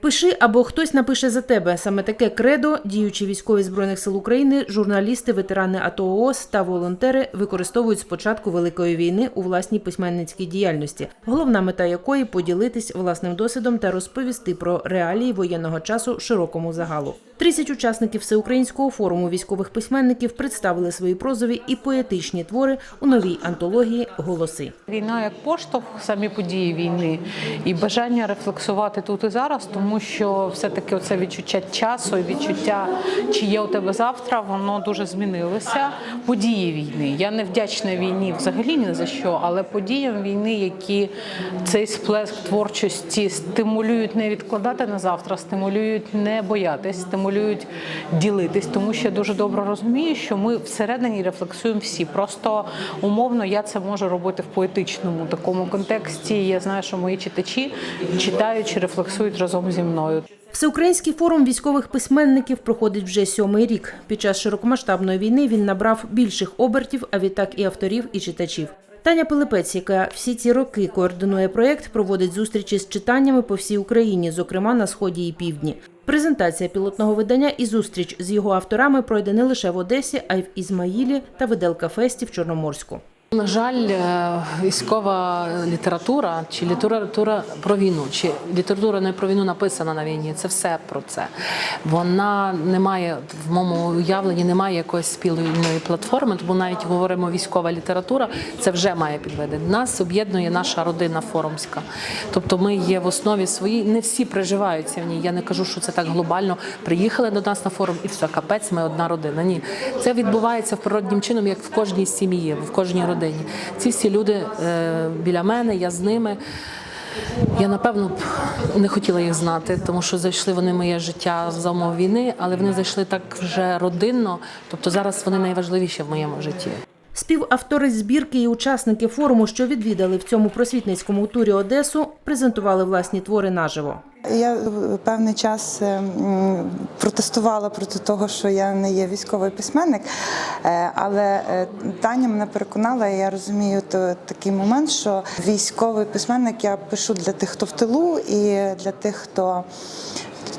Пиши або хтось напише за тебе. Саме таке кредо діючі військові збройних сил України, журналісти, ветерани АТО ООС та волонтери використовують з початку великої війни у власній письменницькій діяльності, головна мета якої поділитись власним досвідом та розповісти про реалії воєнного часу широкому загалу. 30 учасників всеукраїнського форуму військових письменників представили свої прозові і поетичні твори у новій антології Голоси. Війна як поштовх, самі події війни і бажання рефлексувати тут і зараз, тому що все-таки оце відчуття часу, відчуття, чи є у тебе завтра, воно дуже змінилося. Події війни. Я не вдячна війні взагалі ні за що, але подіям війни, які цей сплеск творчості стимулюють не відкладати на завтра, стимулюють не боятись, стимулюють ділитись, тому що я дуже добре розумію, що ми всередині рефлексуємо всі. Просто умовно я це можу робити в поетичному такому контексті. Я знаю, що мої читачі читають чи рефлексують разом зі мною. Всеукраїнський форум військових письменників проходить вже сьомий рік. Під час широкомасштабної війни він набрав більших обертів, а відтак і авторів, і читачів. Таня Пилипець, яка всі ці роки координує проєкт, проводить зустрічі з читаннями по всій Україні, зокрема на сході і півдні. Презентація пілотного видання і зустріч з його авторами пройде не лише в Одесі, а й в Ізмаїлі та Виделка Фесті в Чорноморську. На жаль, е, військова література чи література про війну, чи література не про війну написана на війні. Це все про це. Вона не має в моєму уявленні, немає якоїсь спільної платформи, тому навіть говоримо військова література, це вже має підведе. Нас об'єднує наша родина форумська. Тобто ми є в основі своїй, не всі приживаються в ній. Я не кажу, що це так глобально. Приїхали до нас на форум і все, капець, ми одна родина. Ні, це відбувається в природнім чином, як в кожній сім'ї, в кожній родині. Ці всі люди е, біля мене, я з ними. Я напевно б не хотіла їх знати, тому що зайшли вони в моє життя за умов війни, але вони зайшли так вже родинно. Тобто зараз вони найважливіші в моєму житті. Співавтори збірки і учасники форуму, що відвідали в цьому просвітницькому турі Одесу, презентували власні твори наживо. Я певний час е, протестувала проти того, що я не є військовий письменник, Е, але е, Таня мене переконала, і я розумію то, такий момент, що військовий письменник я пишу для тих, хто в тилу, і для тих, хто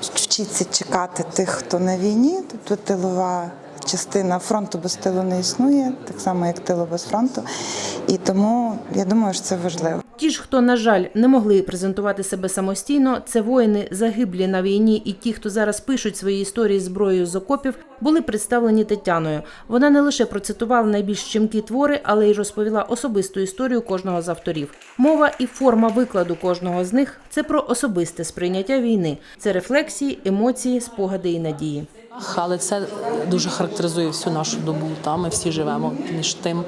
вчиться чекати тих, хто на війні, тобто тилова. Частина фронту без тилу не існує, так само як тилу без фронту. І тому я думаю, що це важливо. Ті ж, хто, на жаль, не могли презентувати себе самостійно, це воїни загиблі на війні, і ті, хто зараз пишуть свої історії зброєю з окопів, були представлені Тетяною. Вона не лише процитувала найбільш щемкі твори, але й розповіла особисту історію кожного з авторів. Мова і форма викладу кожного з них це про особисте сприйняття війни, це рефлексії, емоції, спогади і надії. Але це дуже характеризує всю нашу добу. Та ми всі живемо між тим,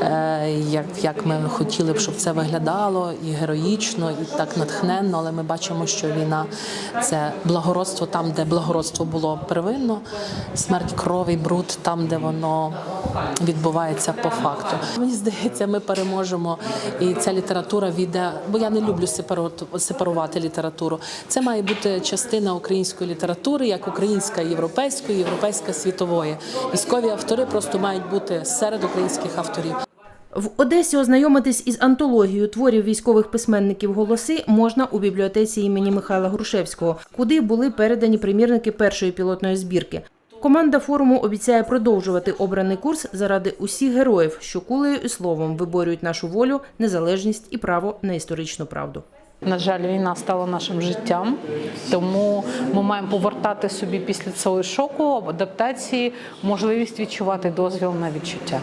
е, як, як ми хотіли б, щоб це виглядало і героїчно, і так натхненно. Але ми бачимо, що війна це благородство там, де благородство було первинно, смерть крові, бруд там, де воно відбувається по факту. Мені здається, ми переможемо, і ця література війде, бо я не люблю сепару- сепарувати літературу. Це має бути частина української літератури, як українська європейської, європейська світової. Військові автори просто мають бути серед українських авторів. В Одесі ознайомитись із антологією творів військових письменників голоси можна у бібліотеці імені Михайла Грушевського, куди були передані примірники першої пілотної збірки. Команда форуму обіцяє продовжувати обраний курс заради усіх героїв, що кулею і словом виборюють нашу волю, незалежність і право на історичну правду. На жаль, війна стала нашим життям, тому ми маємо повертати собі після цього шоку, адаптації, можливість відчувати дозвіл на відчуття.